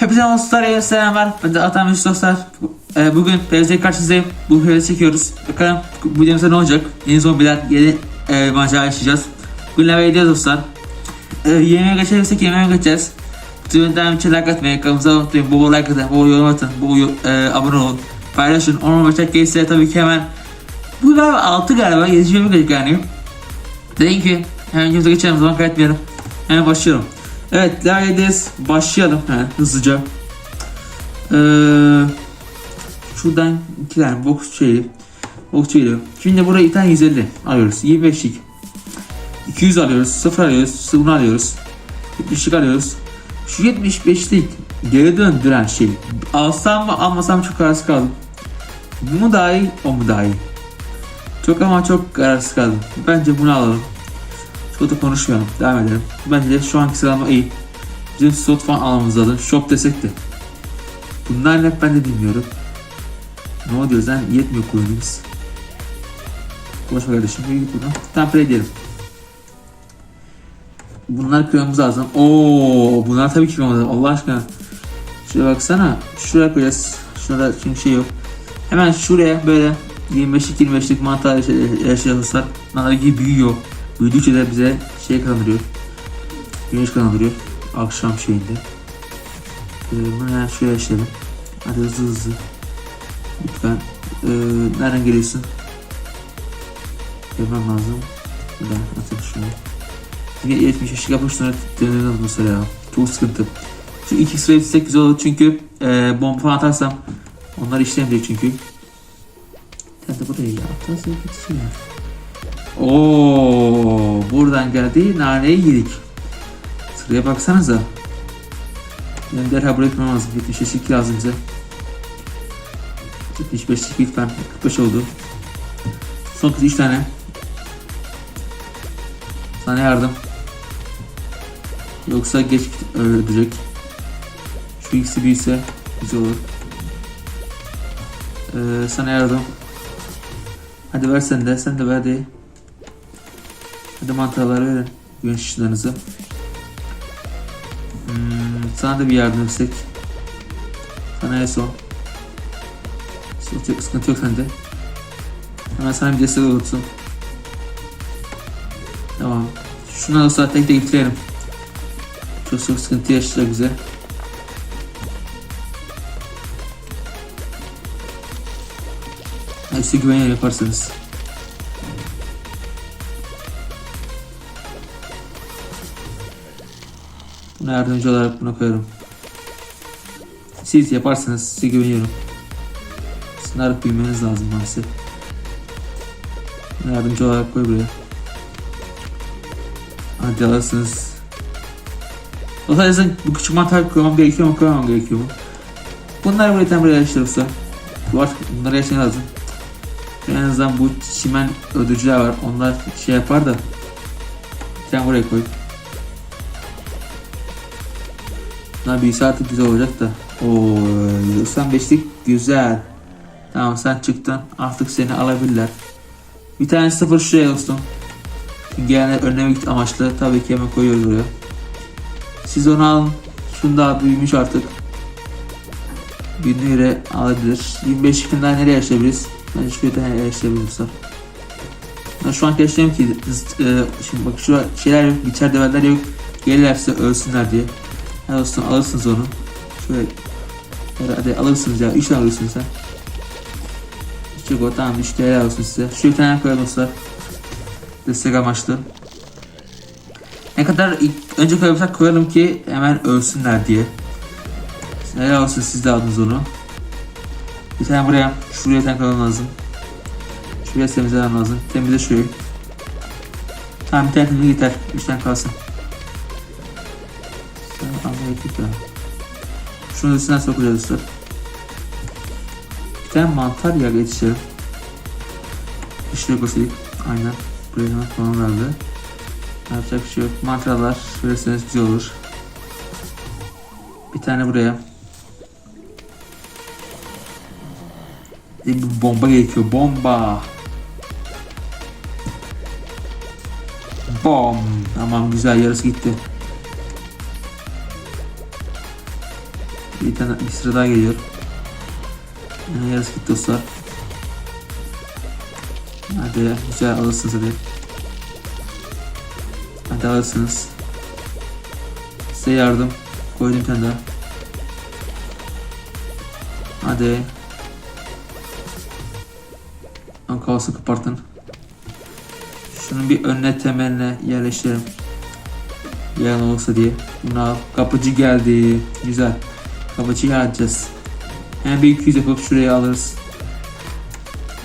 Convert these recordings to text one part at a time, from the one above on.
Hepinize dostlar, iyi selamlar. Ben de Atan dostlar. Ee, bugün PvZ karşınızdayım. Bu PvZ çekiyoruz. Bakalım bu videomuzda ne olacak? Yeni zombiler, yeni e, macera yaşayacağız. Bugün lava ediyoruz dostlar. Ee, yemeğe geçersek yemeğe geçeceğiz. Tümünden bir like atmayı, kanalımıza unutmayın. Bol bol like atın, bol yorum atın, bol e, abone olun. Paylaşın. Onun başak gelirse tabii ki hemen bu galiba 6 galiba 7. bölüm gelecek yani. Dedim ki hemen geçelim zaman kaybetmeyelim. Hemen başlıyorum. Evet Laides başlayalım hemen hızlıca. Ee, şuradan iki tane box şeyi. Box şeyi. Şimdi buraya bir tane 150 alıyoruz. 25'lik. 200 alıyoruz. 0 alıyoruz. 0 alıyoruz. 70'lik alıyoruz. Şu 75'lik geri döndüren şey. Alsam mı almasam çok kararsız kaldım. Bu mu daha iyi, o mu daha iyi? Çok ama çok kararsız kaldım. Bence bunu alalım. Çok konuşmayalım. Devam edelim. Bence de şu anki sıralama iyi. Bizim slot falan almamız lazım. Shop desek de. Bunlar ne ben de bilmiyorum. Ne oluyor lan? Yetmiyor coin'imiz. Konuşma kardeşim. Yürü git buradan. Tamam play diyelim. Bunlar kırmamız lazım. Oo, bunlar tabii ki kırmamız lazım. Allah aşkına. Şuraya baksana. Şuraya koyacağız. Şurada çünkü şey yok. Hemen şuraya böyle 25'lik 25'lik mantar yaşayacaklar. Bunlar gibi büyüyor. Büyüdükçe de bize şey kazandırıyor. Güneş kazandırıyor. Akşam şeyinde. Ee, bunu hemen şöyle yaşayalım. Hadi hızlı hızlı. Lütfen. Ee, nereden geliyorsun? Görmem lazım. Buradan atayım şunu. Yine 70 ışık yapmış sonra dönüyoruz sıra ya. Çok sıkıntı. Şu iki sıraya gitsek güzel olur çünkü e, bomba falan atarsam onlar işlemeyecek çünkü. Sen de buraya ya. Atarsın gitsin ya. Oo, buradan geldi naneyi yedik. Sıraya baksanıza. Ben derhal buraya kurmam lazım. 75 lazım bize. 75 lütfen. 45 oldu. Son kız 3 tane. Sana yardım. Yoksa geç öldürecek. Şu ikisi büyüse güzel olur. Ee, sana yardım. Hadi ver sen de. Sen de ver hadi. Hadi mantarları verin. Güneş ışınlarınızı. Hmm, sana da bir yardım etsek. Sana en son. Sıkıntı yok, sıkıntı yok sende. Hemen sana bir destek olursun. Tamam. Şunları olsa tek tek bitirelim. Çok çok sıkıntı yaşayacak bize. Size güveniyorum yaparsınız. Buna yardımcı olarak bunu koyarım. Siz yaparsanız size güveniyorum. Sınarak büyümeniz lazım maalesef. Buna yardımcı olarak koy buraya. Hadi alırsınız. O yüzden bu küçük mantar koymam gerekiyor mu koymam gerekiyor mu? Bunları buraya tam buraya yaşatırsa. Var bunları yaşayan lazım. En azından bu çimen öldürücüler var. Onlar şey yapar da. Sen buraya koy. Bunlar bir saat güzel olacak da. Oo, 95'lik güzel. Tamam sen çıktın. Artık seni alabilirler. Bir tane sıfır şuraya dostum. Gene önlemek amaçlı tabii ki hemen koyuyoruz buraya. Siz onu alın. Şunu daha büyümüş artık. Bir lira alabilir. 25 bin daha nereye yaşayabiliriz? Ben hiçbir tane yaşayabiliriz. Ben şu an yaşayayım ki e, şimdi bak şu şeyler yok, geçer develler yok. Gelirlerse ölsünler diye. Ha dostum alırsınız onu. Şöyle hadi alırsınız ya. 3 tane alırsınız sen. Çık o tamam 3 TL olsun size. Şu bir tane koyalım dostlar. Destek amaçlı. Ne kadar ilk, önce koyarsak koyalım ki hemen ölsünler diye. Helal olsun siz de aldınız onu. Bir tane buraya, şuraya bir tane koymam lazım. Şuraya temizlemem lazım. Temizle şurayı. Tamam bir tane temizle yeter. Üç tane kalsın. Sen anlayıp ya. Şunu üstünden sokacağız dostlar. Bir tane mantar yer yetiştirelim. İşte basit. Aynen. Buraya hemen falan verdi. Yapacak bir şey yok. Mantarlar verirseniz güzel olur. Bir tane buraya. Bir bomba gerekiyor. Bomba. Bom. Tamam güzel yarısı gitti. Bir tane bir sıra daha geliyor. Ee, Yarısı gitti dostlar. Hadi güzel alırsınız hadi. Hadi alırsınız. Size yardım. Koydum bir tane daha. Hadi. Kaosu kapartın. Şunun bir önüne temeline yerleştirelim. Yarın olursa diye. Bunu al. Kapıcı geldi. Güzel. Kapıcıyı alacağız. Hemen bir 200 yapıp şuraya alırız.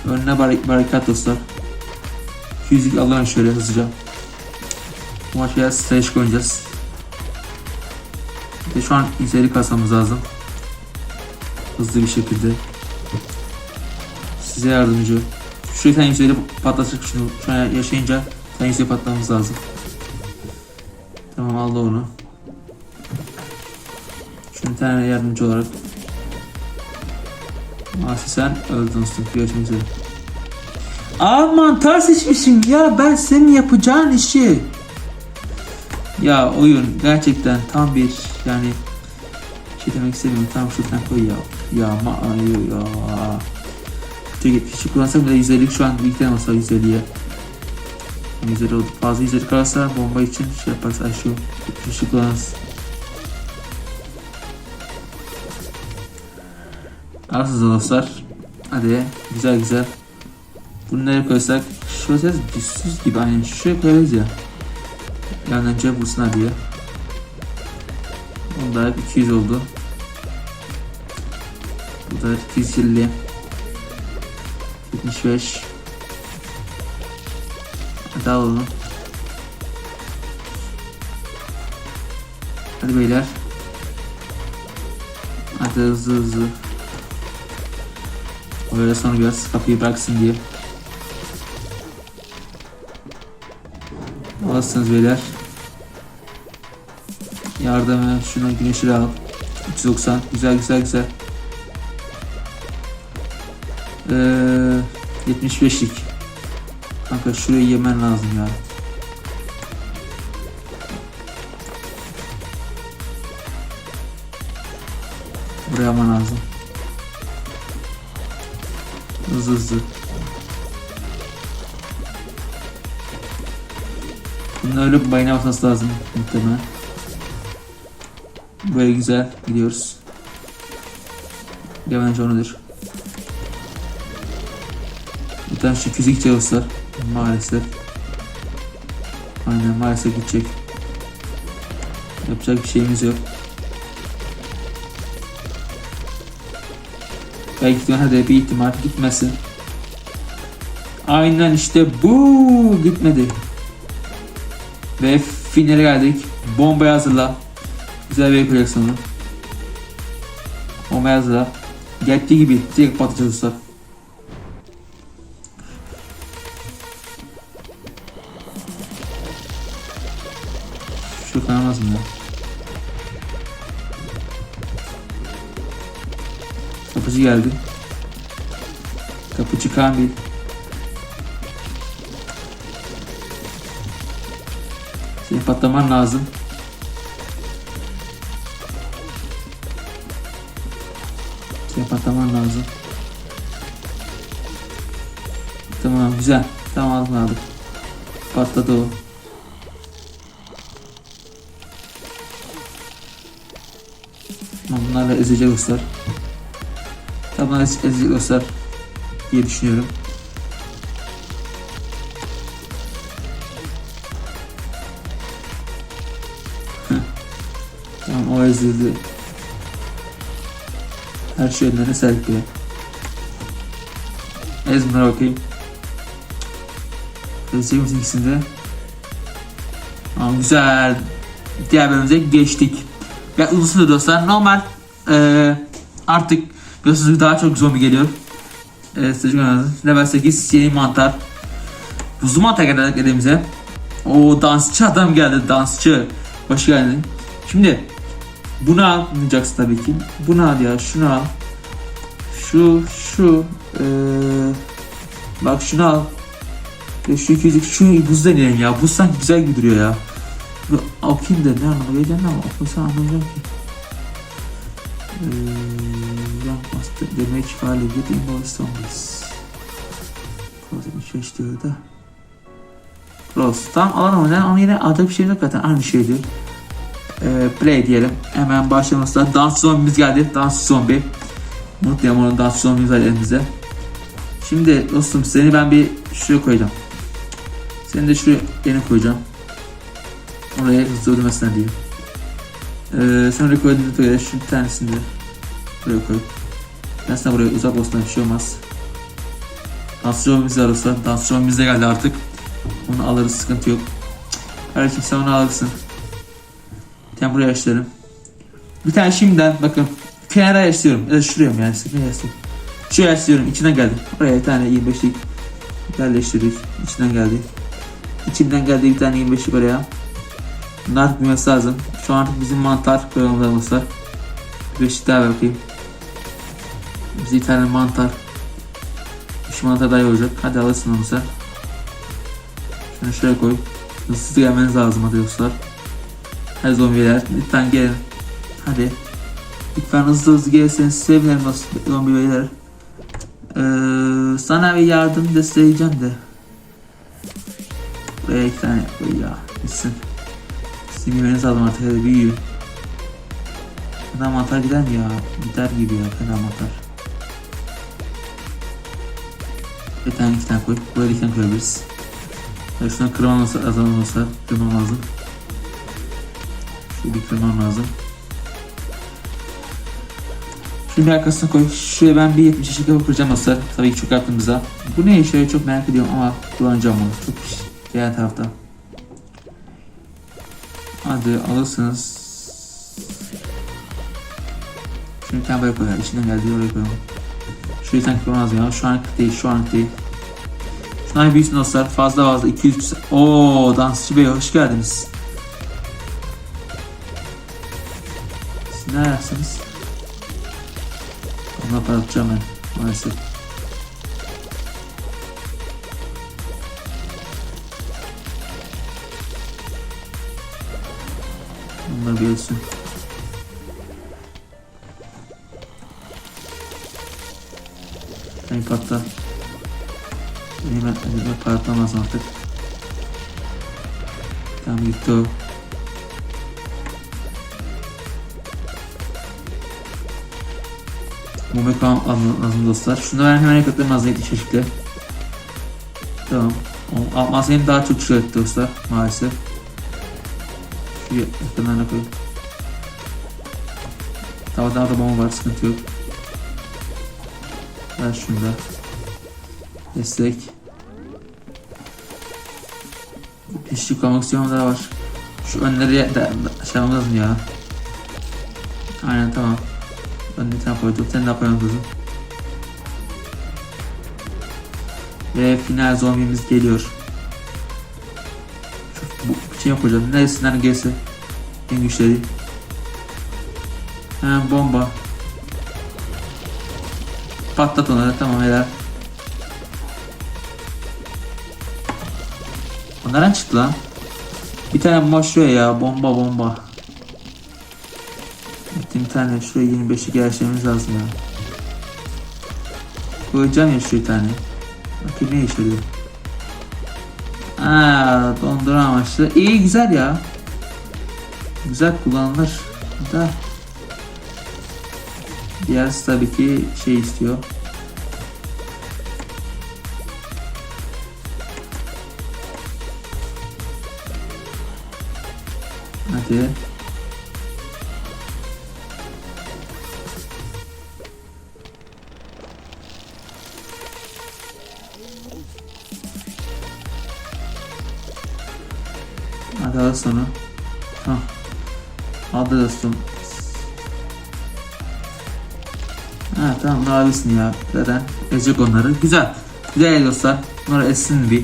Önüne barik barikat dostlar. 200'lük alalım şöyle hızlıca. Bu maç biraz stratejik oynayacağız. Bir şu an izleri kasmamız lazım. Hızlı bir şekilde. Size yardımcı. Şurayı sen yüzeyde patlatacak şunu. Şu an yaşayınca sen yüzeye patlamamız lazım. Tamam aldı onu. Tane yardımcı olarak. Asi sen öldün. Görüşmek üzere. Aa mantar seçmişim ya ben senin yapacağın işi. Ya oyun gerçekten tam bir yani şey demek istemiyorum tam şuradan koy ya. Ya ma ay ya. Kötü gitmiş. Kullansak bile 150 şu an birlikte olsa 150'ye. 150 oldu. Fazla 150 kalırsa bomba için şey yaparız. Ay şu şu kullanırız. Arsız dostlar. Hadi güzel güzel. Bunu nereye koysak? Şurası düzsüz gibi aynen şuraya koyarız ya. Yani önce vursunlar diye. Onda 200 oldu. Bu da 250. 75. Hadi alalım. Hadi beyler. Hadi hızlı hızlı. Öyle sonra biraz kapıyı bıraksın diye. Alırsınız beyler. Yardımı şunu güneşi al. 390 güzel güzel güzel. Ee, 75'lik. Kanka şurayı yemen lazım ya. Buraya alman lazım. Hızlı hızlı. Bunun öyle bir bayına basması lazım muhtemelen. Böyle güzel gidiyoruz. Devam onudur. Tane şu fizik çalışsa maalesef. Aynen maalesef gidecek. Yapacak bir şeyimiz yok. De hadi bir ihtimal gitmesin. Aynen işte bu gitmedi. Ve finale geldik. Bombayı hazırla. Güzel bir koleksiyonu. Bombayı hazırla. Geldiği gibi direkt patlayacağız dostlar. Şu kanamaz mı ya? Kapıcı geldi. Kapıcı Kamil. Seni patlaman lazım. Seni patlaman lazım. Tamam güzel. Tamam aldım aldım. Patladı o. Tamam, Bunlarla ezecek dostlar. Tamam ez ezecek dostlar diye düşünüyorum. Tamam o ezildi. Her şey önlerine serpiliyor. Ez bunlara bakayım. Misin ikisinde? Tamam güzel. Diğer bölümümüze geçtik. Ve uzun süre dostlar normal eee artık biliyorsunuz daha çok zombi geliyor. Stratejik oynadınız. Level 8 yeni mantar. Buzlu mantar geldik elimize. O dansçı adam geldi dansçı. Hoş geldin. Şimdi bunu almayacaksın tabii ki. Bunu al ya şunu al. Şu şu eee bak şunu al. Ya şu 200 şu buz deneyelim ya. Buz sanki güzel gibi duruyor ya. Dur, okuyayım da ne anlamı geleceğim ama okusam anlayacağım ki. Ee, Young Master Damage Value with Invoice Zombies. Close 75 diyor da. Close. Tam alalım onu. Onu yine adı bir şey yok zaten. Aynı şey diyor. Ee, play diyelim. Hemen başlamasında dans zombimiz geldi. Dans zombi. Mutluyum onun dans zombimiz var elimizde. Şimdi dostum seni ben bir şuraya koyacağım. Seni de şuraya yeni koyacağım. Oraya hızlı ödemesine diye. Ee, sen oraya koyduğunda göre şu tanesini de buraya koy. Sana buraya uzak olsun bir şey olmaz. Dansçı zombimiz arası. Dansçı zombimiz de geldi artık. Onu alırız sıkıntı yok. Kardeşim sen onu alırsın. Ben buraya açlarım. Bir tane şimdiden bakın kenara yaşlıyorum. Ya da şuraya mı yani sıkıntı yaşlıyorum. Şuraya yaşlıyorum içinden geldi. Oraya bir tane 25'lik yerleştirdik. İçinden geldi. İçinden geldi bir tane 25'lik oraya. Bunlar büyümesi lazım. Şu an artık bizim mantar programlarımız var. Bir beşik daha ver bakayım. Bir tane mantar. Daha iyi olacak. Hadi onu sen. Şunu şuraya koy. Hızlı gelmeniz lazım hadi dostlar. Hadi zombiler lütfen gelin. Hadi. Lütfen hızlı hızlı gelirseniz sevinirim zombi beyler. Ee, sana bir yardım desteğeceğim de. Buraya iki tane koy ya. Gitsin. Sizin yemeniz lazım artık hadi büyüyün. Fena mantar gider mi ya? Gider gibi ya fena mantar. Bir tane iki tane koy. Buraya iki tane koyabiliriz. Ya şuna kırmam lazım. Azalım olsa. Kırmam lazım. Şöyle bir kırmam lazım. Şimdi arkasına koy. Şuraya ben bir 70 şeker kıracağım dostlar. Tabii ki çok yaptığımızda. Bu ne işe çok merak ediyorum ama kullanacağım onu. Çok diğer tarafta. Hadi alırsınız. Tane böyle koyalım. İçinden geldiği oraya koyalım. Sanki koymam lazım ya. Şu anlık değil, şu anlık değil. Şunlar büyüsün dostlar. Fazla fazla 200 Oo dansçı bey hoş geldiniz. Siz ne yapsınız? Ona para atacağım ben maalesef. Bunlar bir Beni patla. Ben elime patlamaz artık. Tamam gitti o. Almam lazım dostlar. Şunu ben hemen lazım yedi çeşitli. Tamam. Almazsayım daha çok çıkarttı dostlar maalesef. Şu yakınlarına koyayım. Daha daha da bomba var sıkıntı yok. Ver şunu da. Destek. Pişlik koleksiyonları var. Şu önleri de, de şey lazım ya. Aynen tamam. Ben bir tane koydum. Sen ne yapıyorsun kızım? Ve final zombimiz geliyor. Şu, bu şey yapacağım. Neresinden gelse en güçleri. Hemen bomba. Patlat onları tamam helal. O nereden çıktı lan? Bir tane bomba şuraya ya bomba bomba. Bitti bir tane şuraya 25'lik yerleştirmemiz lazım ya. Koyacağım ya şu bir tane. Bakayım ne işe yarıyor. Aa, dondurma amaçlı. İyi güzel ya. Güzel kullanılır. Da. Diğerisi tabii ki şey istiyor. Hadi. Hadi al sana. Hah. Hadi dostum. Ha tamam ne abisin ya. Zaten ezecek onları. Güzel. Güzel dostlar. Bunları essin bir.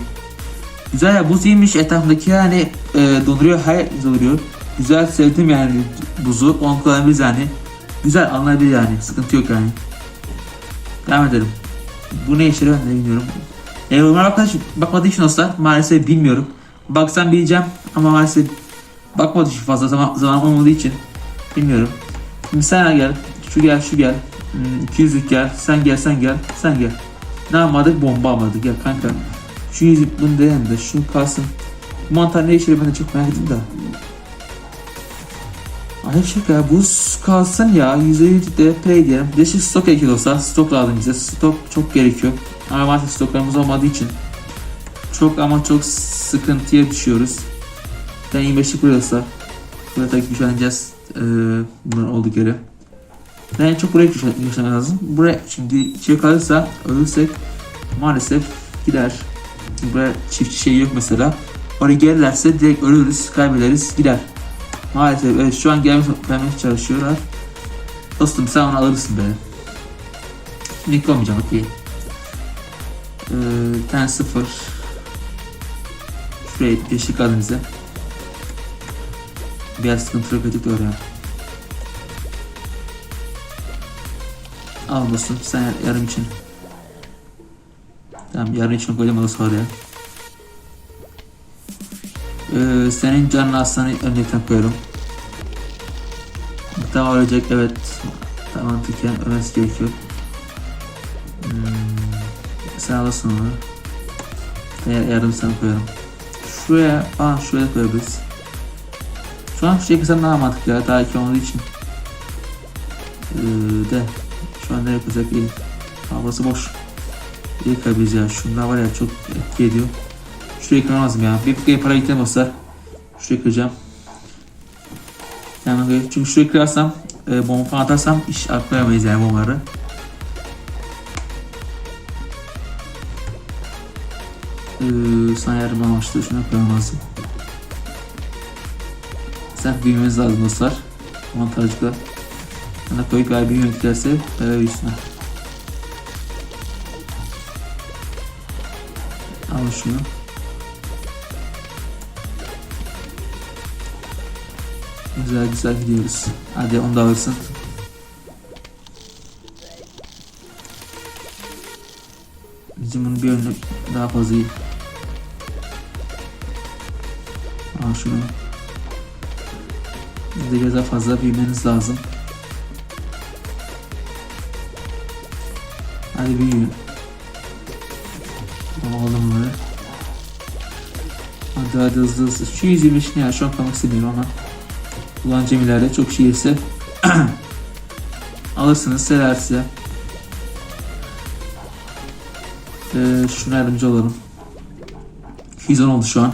Güzel ya buz iyiymiş etrafındaki yani e, donduruyor her donduruyor. Güzel sevdim yani buzu. On kullanabiliriz yani. Güzel anlayabilir yani. Sıkıntı yok yani. Devam edelim. Bu ne yarıyor ben de bilmiyorum. E, bakmadığı için, bakmadığı için dostlar maalesef bilmiyorum. Baksam bileceğim ama maalesef bakmadığı için fazla zaman, zaman olmadığı için bilmiyorum. Şimdi sen gel. Şu gel şu gel. Hmm, 200'lük gel. Sen gel sen gel. Sen gel. Ne yapmadık? Bomba almadık. Gel kanka. Şu yüzük bunu deneyelim de. Şu kalsın. Bu mantar ne işe ben de çok merak ettim de. Ay şaka buz kalsın ya %100 DP diyelim. Bir de şu stok gerekiyor olsa stok lazım bize. Stok çok gerekiyor. Ama maalesef stoklarımız olmadığı için çok ama çok sıkıntıya düşüyoruz. Ben 25'lik burası. Burada tabii güçleneceğiz. Ee, bunların olduğu göre. Ben en çok buraya güçlenmem lazım. Buraya şimdi şey kalırsa ölürsek maalesef gider. Buraya çiftçi şey yok mesela. Oraya gelirlerse direkt ölürüz, kaybederiz, gider. Maalesef evet şu an gelmeye, gelmeye çalışıyorlar. Dostum sen onu alırsın be. Şimdi olmayacağım okey. Ee, tane sıfır. Şuraya eşlik alın bize. Biraz sıkıntı yok ödük oraya. Al dostum sen yar- yarım için. Tamam yarım için koyacağım orası oraya. Ee, senin canını aslanı önlükten koyuyorum. Tamam ölecek evet. Tamam mantıken ölmesi gerekiyor. Hmm, sen alırsın onu. Ben yardım sana koyarım. Şuraya falan şuraya koyabiliriz. Şu an şey kısa daha mantıklı ya. Daha iki olduğu için. Ee, de. Nereye koyacak değil. Ha, burası boş. İyi koyabiliriz ya. Şunlar var ya çok etki ediyor. Şuraya kırmam lazım ya. Bir bir para olsa. Şuraya kıracağım. Yani çünkü şuraya kırarsam e, bomba falan atarsam iş atlayamayız yani bombaları. Ee, sana yardım amaçlı şuna koymam lazım. Sen büyümeniz lazım dostlar. Montajcıklar. Eğer büyümek giderse beraber üstüne. Al şunu. Güzel güzel gidiyoruz. Hadi onu da alırsın. Bizim bunun bir önlük daha fazla iyi. Al şunu. Bize biraz daha fazla büyümeniz lazım. Hadi büyüyün. Aldım bunları. Hadi hadi hızlı hızlı. Şu 125 ne ya şu an kalmak istemiyorum ama. Kullanacağım ileride çok şey ise alırsınız sever size. Ee, şuna yardımcı olalım. 210 oldu şu an.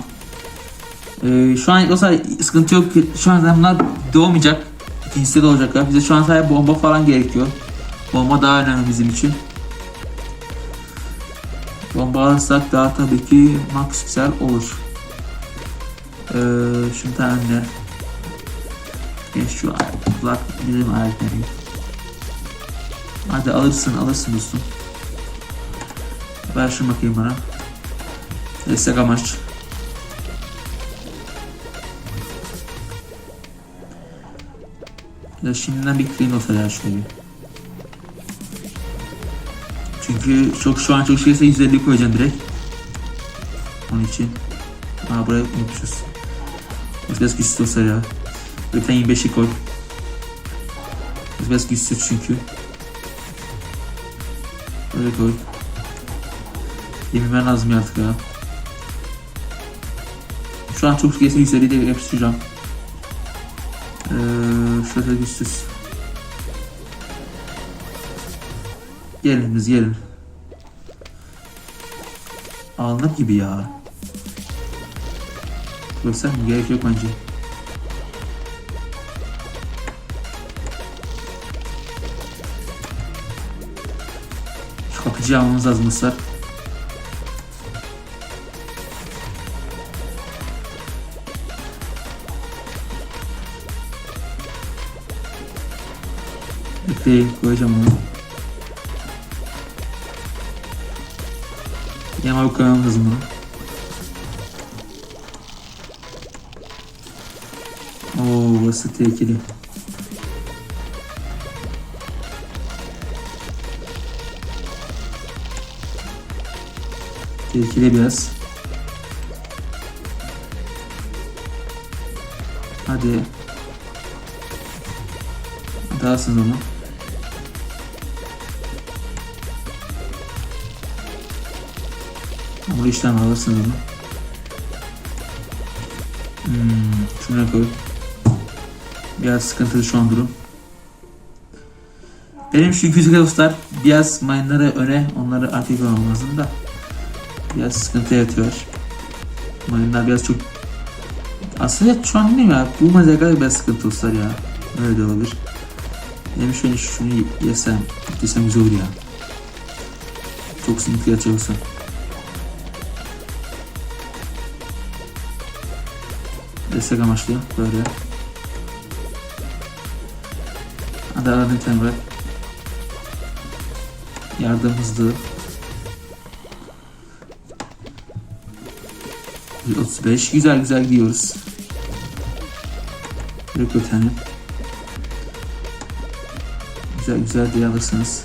Ee, şu an olsa sıkıntı yok. ki. Şu an bunlar doğmayacak. İkincisi de olacaklar. Bize şu an sadece bomba falan gerekiyor. Bomba daha önemli bizim için. Bomba alırsak daha tabii ki max olur. Ee, şu tane Geç şu kulak bizim ayakları. Hadi alırsın alırsın dostum. Ver şunu bakayım bana. Destek amaç. Ya şimdiden bir clean olsa ya şöyle. Çünkü çok şu an çok şeyse 150 koyacağım direkt. Onun için. Ha buraya unutmuşuz. Biraz güçsüz olsa ya. Lütfen 25'i koy. Biraz güçsüz çünkü. Böyle koy. Yememen lazım artık ya. Şu an çok şeyse 150 de yapıştıracağım. Ee, şöyle güçsüz. Gelin biz gelin. Alınır gibi ya. Mi? Gerek yok bence. Şu kapıcıyı almamız lazım dostlar. Bekleyin koyacağım bunu. Koymamız lazım bunu. Oo burası tehlikeli. Tehlikeli biraz. Hadi. Hadi alsın onu. Hamur işlem alırsınız onu. Hmm, şuna koy. Biraz sıkıntılı şu an durum. Benim şu güzel dostlar biraz mayınları öne onları artık yapmam lazım da biraz sıkıntı yaratıyor. Mayınlar biraz çok aslında şu an bilmiyorum ya bu mazerler biraz sıkıntı dostlar ya. Öyle de olabilir. Benim şöyle şunu yesem, yesem güzel olur ya. Çok sıkıntı yaratıyor Destek amaçlı böyle. Tane bırak. Yardım hızlı. 35 güzel güzel gidiyoruz. Bir tane. Güzel güzel diye alırsınız.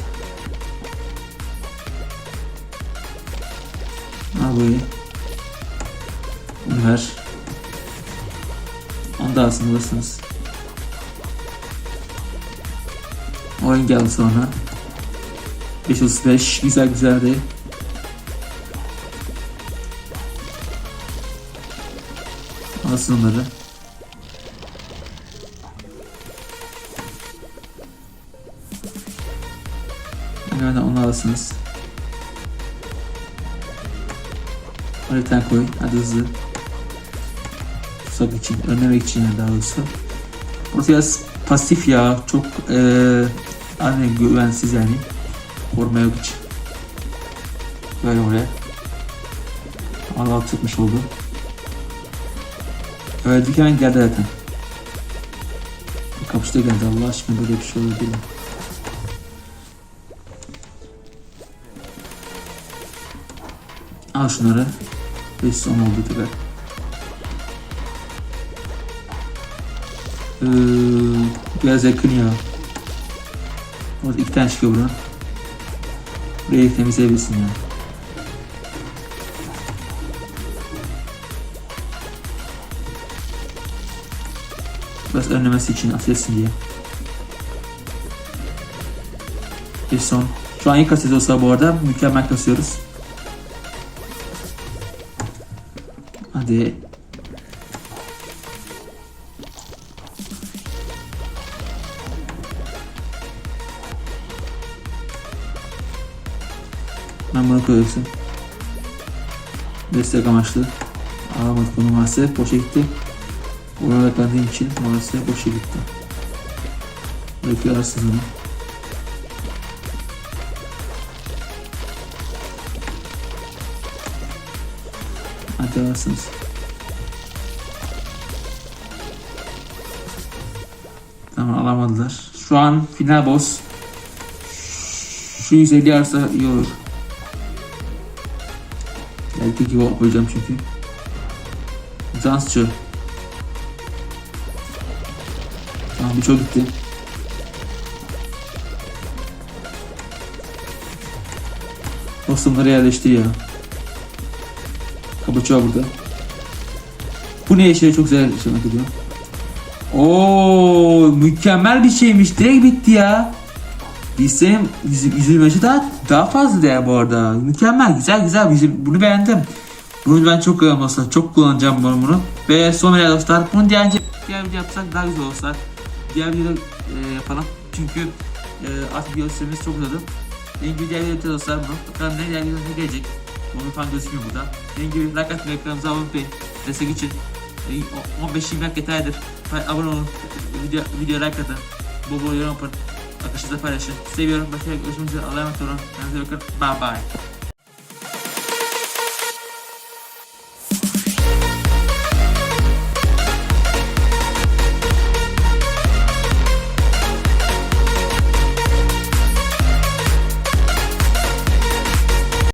Al burayı. Ver. Alırsınız. Oyun geldi sonra. 535 güzel güzeldi. Alsın onları. Hemen onu alırsınız. Tane koy. Hadi hızlı. Tutsak için, önlemek için daha doğrusu. Burası pasif ya. Çok eee anne güvensiz yani. Koruma yok hiç. Böyle oraya. Allah tutmuş oldu. Öldük hemen geldi zaten. Kapışta geldi Allah aşkına böyle bir şey değil mi? Al şunları. 5 son oldu tekrar. Ee, biraz yakın ya. Orada iki tane çıkıyor buradan. Burayı temizleyebilirsin ya. Biraz önlemesi için atlesin diye. Bir son. Şu an iyi kasıyoruz olsa bu arada mükemmel kasıyoruz. Hadi. Koyuyorsun. Destek amaçlı. Alamadık bunu maalesef. Boşa gitti. Ona odaklandığım için maalesef boşa gitti. Arsız onu. Hadi arsınız. Tamam alamadılar. Şu an final boss. Şu 150 arsa iyi olur. Belki gibi koyacağım çünkü. Dansçı. Tamam birçok gitti. Dostumları yerleştir ya. Kabuçuğa burada. Bu ne işe çok güzel merak ediyorum. Oo mükemmel bir şeymiş. Direkt bitti ya. Yüzüm, yüzülmeci daha daha fazla ya bu arada. Mükemmel, güzel güzel. Bunu beğendim. Bunu ben çok kullanıyorum dostlar. Çok kullanacağım bunu bunu. Ve son olarak dostlar. Bunu diğer, diğer video yapsak daha güzel olsa. Diğer video e, yapalım. Çünkü e, artık video süremiz çok uzadı. Dediğim gibi diğer video dostlar bunu. Bakalım ne diğer video ne gelecek. Onu falan gözükmüyor burada. Dediğim gibi like atmayı, kanalımıza abone olmayı, destek için. E, 15-20 dakika yeterdir. Abone olun. Video, video like atın. Bol bol yorum yapın. Arkadaşlarınızla paylaşın. Seviyorum. Başka görüşmek üzere. Allah'a emanet olun. Kendinize bakın. Bye bye.